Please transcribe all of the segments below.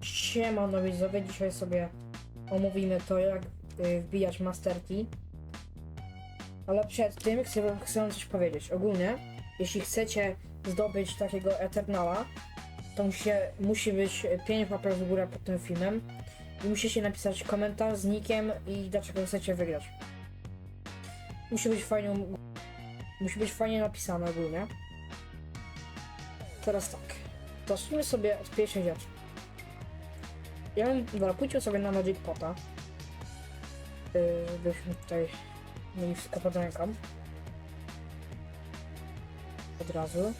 Siema no widzowie, dzisiaj sobie omówimy to jak y, wbijać masterki. Ale przed tym chcę, chcę wam coś powiedzieć. Ogólnie, jeśli chcecie zdobyć takiego Eternala, to musi, musi być 5 łapek w górę pod tym filmem i musicie napisać komentarz z nickiem i dlaczego chcecie wygrać. Musi być fajnie, musi być fajnie napisane ogólnie. Teraz tak, zacznijmy sobie od pierwszej rzeczy. Ja dobra, pójdźmy sobie na Magic Pota. Yy, żebyśmy tutaj mieli wszystko pod ręką. Od razu.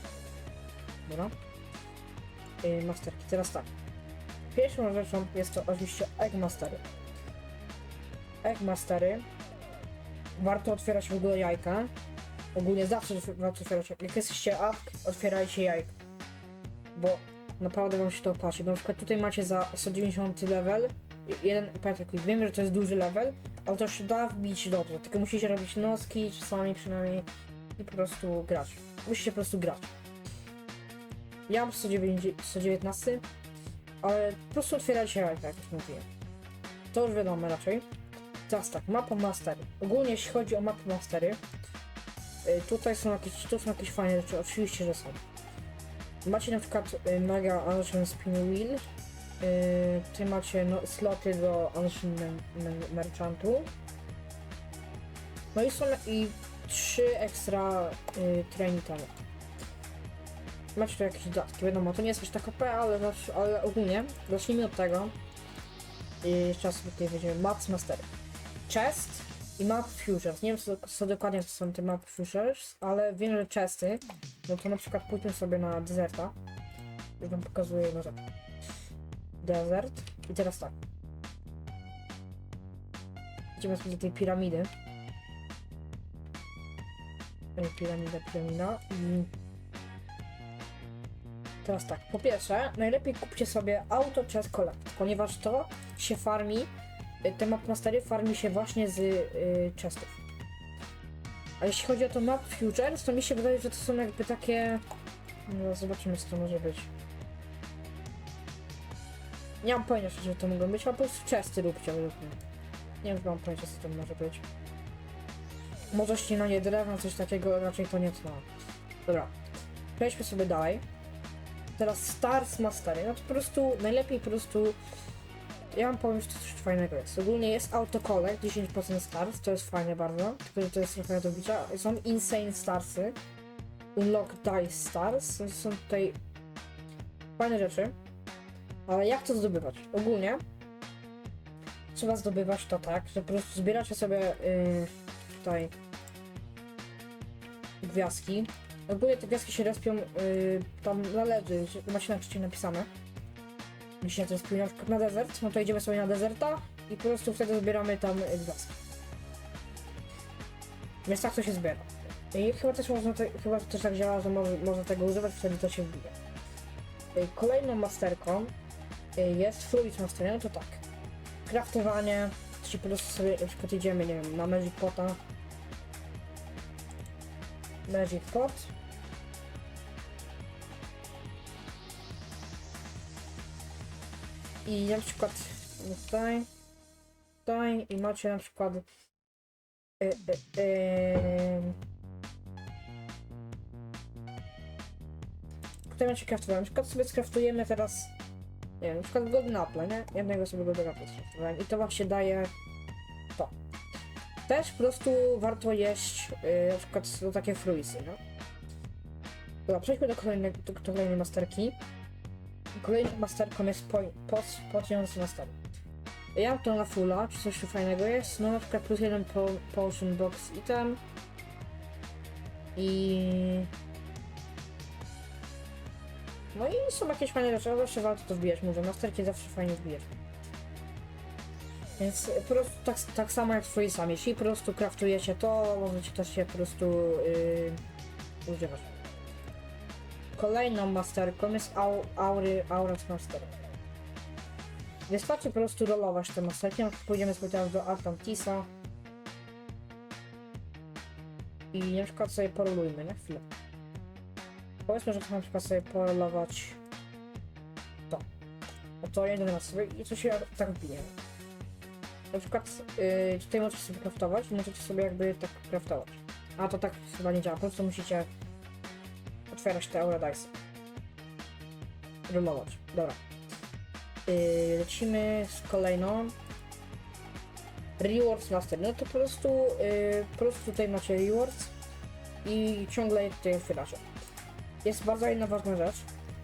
Dobra. Yy, masterki. Teraz tak. Pierwszą rzeczą jest to oczywiście Eggmastery. Eggmastery. Warto otwierać w ogóle jajka. Ogólnie zawsze warto otwierać. Jak jesteście up, otwierajcie jajka. Bo naprawdę wam się to opłaci. Na przykład tutaj macie za 190 level, jeden pamiętaj, wiem, że to jest duży level, ale to się da wbić dobrze, tylko musicie robić noski, czasami przynajmniej i po prostu grać. Musicie po prostu grać. Ja mam 109 119, ale po prostu otwierajcie jajka, jak już mówiłem. To już wiadomo raczej. Teraz tak, mapa mastery. Ogólnie jeśli chodzi o mapy mastery, y, tutaj są jakieś, tu są jakieś fajne rzeczy, oczywiście, że są. Macie na przykład y, Mega Ancient Spin Wheel. Y, macie no, sloty do Ancient Mer- Mer- Merchantu. No i są i trzy ekstra y, training temy. Macie tu jakieś dodatki, wiadomo, to nie jest aż tak OP, ale, ale ogólnie zacznijmy od tego. I jeszcze raz sobie tutaj weźmiemy Maps Mastery. Chest i Map Futures. Nie wiem co, co dokładnie to są te Map Futures, ale wiem, że chesty no to na przykład pójdźmy sobie na deserta. Już wam pokazuję jedną rzecz. Desert. I teraz tak. Idziemy sobie do tej piramidy. Piramida, piramida. I teraz tak. Po pierwsze, najlepiej kupcie sobie auto chest collect, ponieważ to się farmi, te map mastery farmi się właśnie z y, chestów. A jeśli chodzi o to Map Futures, to mi się wydaje, że to są jakby takie... No, zobaczymy co to może być. Nie mam pojęcia, że to mogą być, a po prostu chesty róbcie według mnie. Nie wiem, czy mam pojęcia, co to może być. Może ścinanie drewna, coś takiego, raczej to nie trwa. Dobra, przejdźmy sobie dalej. Teraz Stars Mastery, no to po prostu, najlepiej po prostu ja wam powiem, że to coś fajnego jest. Ogólnie jest autokolek 10% stars, to jest fajne bardzo, tylko że to jest trochę do bicia. Są insane starsy, unlock dice stars, są tutaj fajne rzeczy. Ale jak to zdobywać? Ogólnie trzeba zdobywać to tak, że po prostu zbieracie sobie yy, tutaj gwiazdki. Ogólnie te gwiazdki się respią, yy, tam zależy, że macie na napisane jeśli to jest na przykład na desert, no to idziemy sobie na deserta i po prostu wtedy zbieramy tam y, gwiazdki. Więc tak to się zbiera. I chyba też można, te, chyba też tak działa, że może, można tego używać, wtedy to się wbija. Y, Kolejną masterką y, jest Fluid Mastery, no to tak. Craftowanie, czyli po prostu sobie na przykład idziemy, nie wiem, na Magic Pota. Magic Pot. I na przykład tutaj, tutaj i macie na przykład e, e, e, tutaj macie craftowanie. Na przykład sobie skraftujemy teraz nie wiem, na przykład golden apple, nie? Jednego sobie golden apple skraftowałem i to się daje to. Też po prostu warto jeść e, na przykład no, takie fruisy, no. Dobra, przejdźmy do kolejnej, do kolejnej masterki. Kolejną masterką jest po, pos, pociąg master. Ja to na fulla, czy coś tu fajnego jest? No na przykład plus jeden po, potion box item. I... No i są jakieś fajne rzeczy, zawsze warto to wbijać, mówię, masterki zawsze fajnie wbijać. Więc po prostu tak, tak samo jak twoi sami, jeśli po prostu kraftujecie to, możecie też się po prostu yy, używać. Kolejną masterką jest Au- Aury, Auras Master. Wystarczy po prostu rolować. Na przykład Pójdziemy teraz do Atlantisa. I na przykład sobie porolujmy, na chwilę. Powiedzmy, że chcę na przykład sobie porolować to. No to jeden raz sobie i co się tak wbije. Na przykład yy, tutaj możecie sobie craftować, możecie sobie jakby tak craftować. A to tak chyba nie działa, po prostu musicie otwierać te Aura Dice. Remować. Dobra. Yy, lecimy z kolejną. Rewards Master. No to po prostu, yy, po prostu tutaj macie rewards i ciągle je tutaj otwieracie. Jest bardzo jedna ważna rzecz.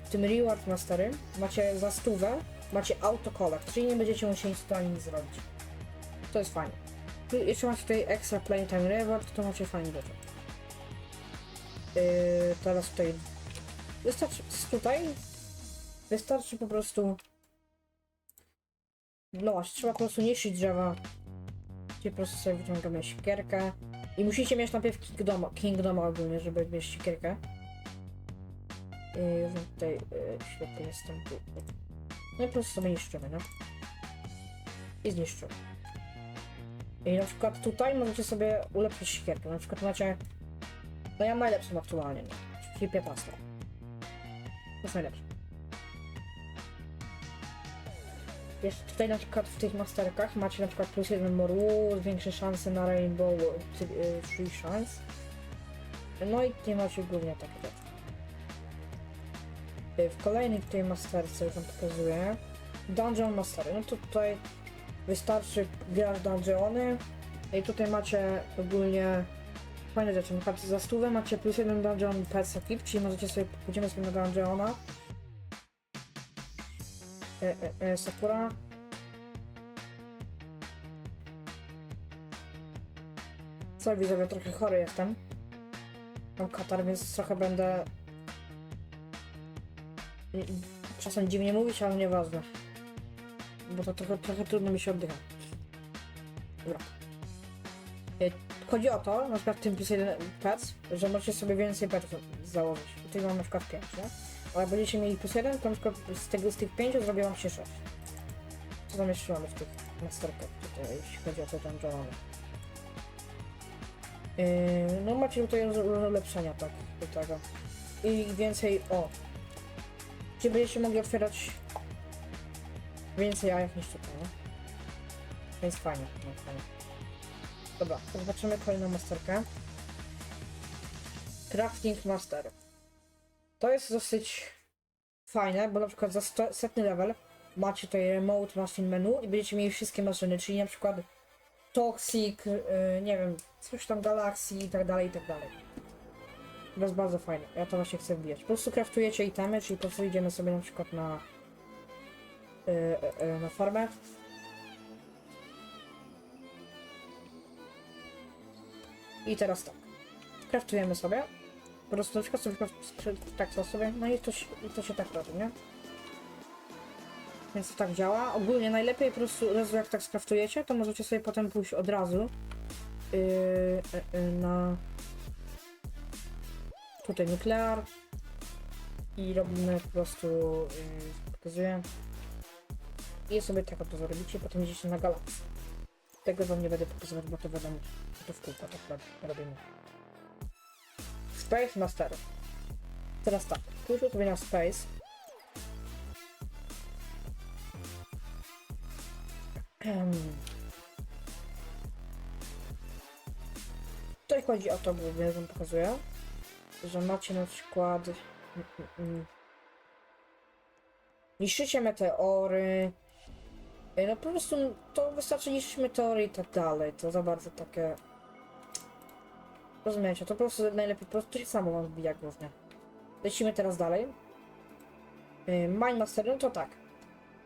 W tym Reward Mastery macie za stówę, macie autocollect, czyli nie będziecie musieli tutaj nic zrobić. To jest fajne. Tu jeszcze macie tutaj extra playtime reward, to macie fajnie rzeczy. Yy, teraz tutaj wystarczy tutaj? Wystarczy po prostu no właśnie, trzeba po prostu niszczyć drzewa. Gdzie po prostu sobie wyciągamy siekierkę i musicie mieć najpierw Kingdoma, Kingdoma ogólnie, żeby mieć siekierkę yy, tutaj yy, świetnie jestem tu no i po prostu sobie niszczymy, no. I zniszczymy. I na przykład tutaj możecie sobie ulepszyć siekierkę, na przykład macie no ja mam najlepszą aktualnie, no, czyli 15 to jest najlepsze Jest tutaj na przykład w tych masterkach macie na przykład plus jeden more wood, większe szanse na rainbow y, free chance. No i tutaj macie głównie takie rzeczy. Y, W kolejnej tutaj masterce wam pokazuję Dungeon Mastery. No to tutaj wystarczy grać dungeony i tutaj macie ogólnie fajne rzeczy. Na przykład za stówę macie plus jeden dungeon pets equip, czyli możecie sobie, pójdziemy sobie na dungeona e, e, e, Sakura. Co widzowie, trochę chory jestem. Mam katar, więc trochę będę... i- i Czasem dziwnie mówić, ale nieważne. Bo to trochę, trochę trudno mi się oddycha. Dobra. Chodzi o to, na przykład w tym jeden pets, że możecie sobie więcej petów założyć. Tutaj mam na przykład 5, nie? Ale jak będziecie mieli plus jeden, to na przykład z, tego, z tych pięciu zrobię wam się 6. Co tam jeszcze mamy w tych masterkach tutaj, jeśli chodzi o te dungeony. Yy, no macie tutaj różne ulepszenia, tak, do tego. I więcej, o. Gdzie będziecie mogli otwierać więcej jajek niż tutaj, nie? Więc fajnie, no fajnie. Dobra, to zobaczymy kolejną masterkę. Crafting Master. To jest dosyć fajne, bo na przykład za setny level macie tutaj Remote Machine Menu i będziecie mieli wszystkie maszyny, czyli na przykład Toxic, yy, nie wiem, coś tam Galaxy i tak dalej, i tak dalej. To jest bardzo fajne, ja to właśnie chcę wbijać. Po prostu craftujecie itemy, czyli po prostu idziemy sobie na przykład na yy, yy, na farmę. I teraz tak. Craftujemy sobie. Po prostu przykład sobie tak to sobie, no i to, się, i to się tak robi, nie? Więc to tak działa. Ogólnie najlepiej po prostu, jak tak skraftujecie, to możecie sobie potem pójść od razu yy, yy, na tutaj nuklear i robimy po prostu, yy, pokazuję i sobie tak oto zrobicie, potem idziecie na galakcję. Tego wam nie będę pokazywać, bo to wiadomo, to w kółko tak rob- robimy. Space Master. Teraz tak, klucz ustawienia Space. Em. Tutaj chodzi o to głównie, wam pokazuję, że macie na przykład mm, mm, mm, niszczycie meteory, no po prostu to wystarczy niszczyć meteory i tak dalej, to za bardzo takie... Rozumiecie, to po prostu najlepiej, po prostu się samo wam głównie. Lecimy teraz dalej. Yy, Mine Master, no to tak.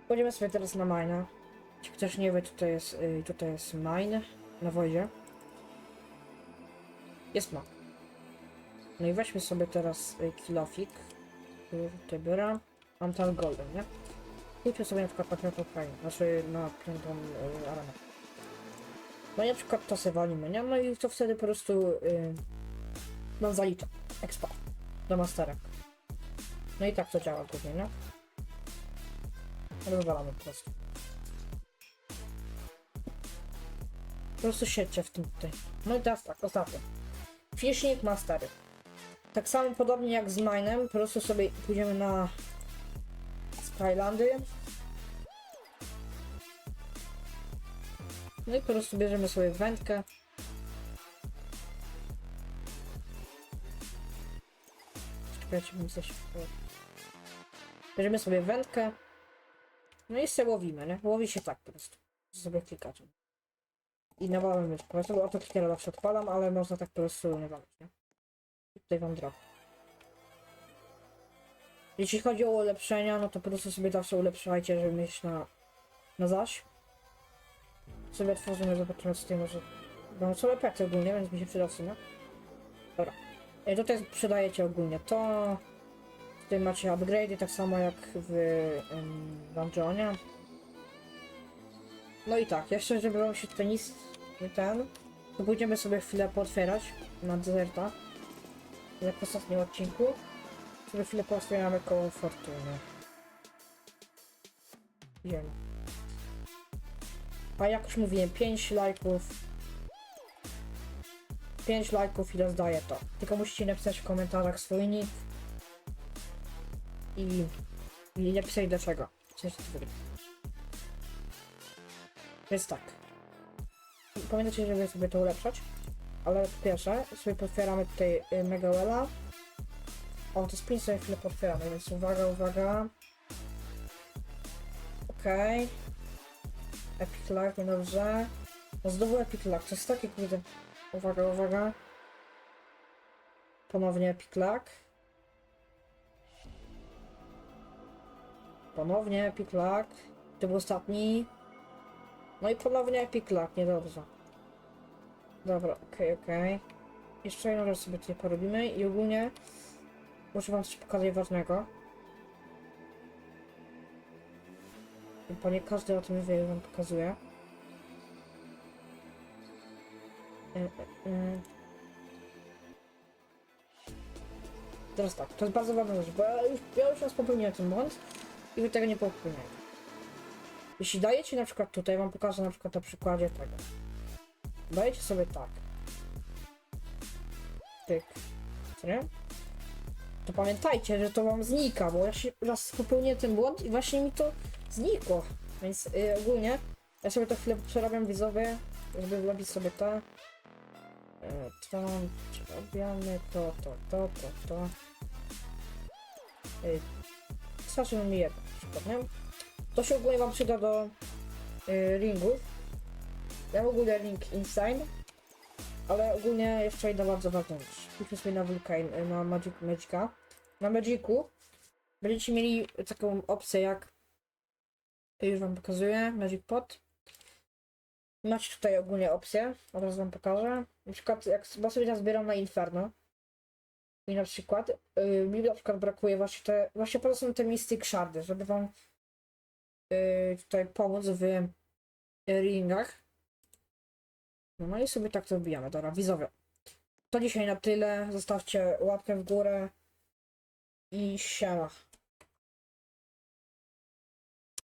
Pójdziemy sobie teraz na Mine. Ci ktoś nie wie, tutaj jest, yy, tutaj jest Mine na wodzie. Jest ma. No i weźmy sobie teraz yy, kilofik. Tutaj. Mam tam golden, nie? Kupcie sobie na przykład piątą krainę, znaczy na piątą y, arenę. No i na przykład to sobie walimy, nie? No i to wtedy po prostu y, nam zalicza do mastera. No i tak to działa głównie, nie? Rozwalamy po prostu. Po prostu siedźcie w tym tutaj. No i teraz tak, ostatnio. Fishing Mastery. Tak samo podobnie jak z Minem, po prostu sobie pójdziemy na Highlandriem. No i po prostu bierzemy sobie wędkę. Czekajcie, bym coś... Bierzemy sobie wędkę. No i sobie łowimy, nie? Łowi się tak po prostu. Sobie klikaczem. I nawalamy po prostu, autoklikera zawsze odpalam, ale można tak po prostu nawalać, nie? I tutaj wam drogę. Jeśli chodzi o ulepszenia, no to po prostu sobie zawsze ulepszajcie, żeby mieć na, na zaś. Sobie otworzymy, zobaczymy co tutaj może... Mam sobie pety ogólnie, więc mi się przyda w sumie. Dobra. I tutaj sprzedajecie ogólnie to. Tutaj macie upgrade'y, tak samo jak w um, dungeonie. No i tak, jeszcze żeby wam się tutaj nic ten, to pójdziemy sobie chwilę pootwierać na deserta. Jak w ostatnim odcinku. Sobie chwilę pootwieramy koło fortuny. Wiem. A jak już mówiłem, 5 lajków. 5 lajków i rozdaję to. Tylko musicie napisać w komentarzach swój nick. I, i napisać dlaczego. W tym. Więc tak. Pamiętajcie, żeby sobie to ulepszać. Ale po pierwsze, sobie potwieramy tutaj y, Megawella. O, to spin sobie chwilę potwieramy, więc uwaga, uwaga. Okej. Epic Lag, niedobrze. No znowu Epic Lag, to jest takie kurde. Uwaga, uwaga. Ponownie Epic Lag. Ponownie Epic Lag. To był ostatni. No i ponownie Epic Lag, niedobrze. Dobra, okej, okej. Jeszcze jedną rzecz sobie tutaj porobimy i ogólnie muszę wam coś pokazać ważnego. Bo nie każdy o tym wie, wam pokazuje. E, e, e. Teraz tak, to jest bardzo ważna rzecz, bo ja już, ja już raz popełniłem ten błąd i wy tego nie popełniacie. Jeśli dajecie na przykład tutaj, wam pokażę na przykład na przykładzie tego. Dajecie sobie tak. Tyk. Co nie? To pamiętajcie, że to wam znika, bo ja się raz popełniłem ten błąd i właśnie mi to znikło. Więc y, ogólnie ja sobie to chwilę przerabiam widzowie, żeby zrobić sobie to. Y, to przerabiamy to, to, to, to, to. Y, Starczy mi jedno, nie? To się ogólnie wam przyda do y, ringów. Ja w ogóle link inside, ale ogólnie jeszcze jedna bardzo ważna rzecz. Piszmy sobie na Vulkan, na Magic Magica. Na Magicu będziecie mieli taką opcję jak już wam pokazuję, Magic Pot. Macie tutaj ogólnie opcję, od razu wam pokażę. Na przykład jak chyba sobie zbieram na Inferno i na przykład yy, mi na przykład brakuje właśnie te, właśnie po to są te Mystic Shardy, żeby wam yy, tutaj pomóc w ringach. No, no i sobie tak to wbijamy. Dobra, widzowie. To dzisiaj na tyle. Zostawcie łapkę w górę. I siema.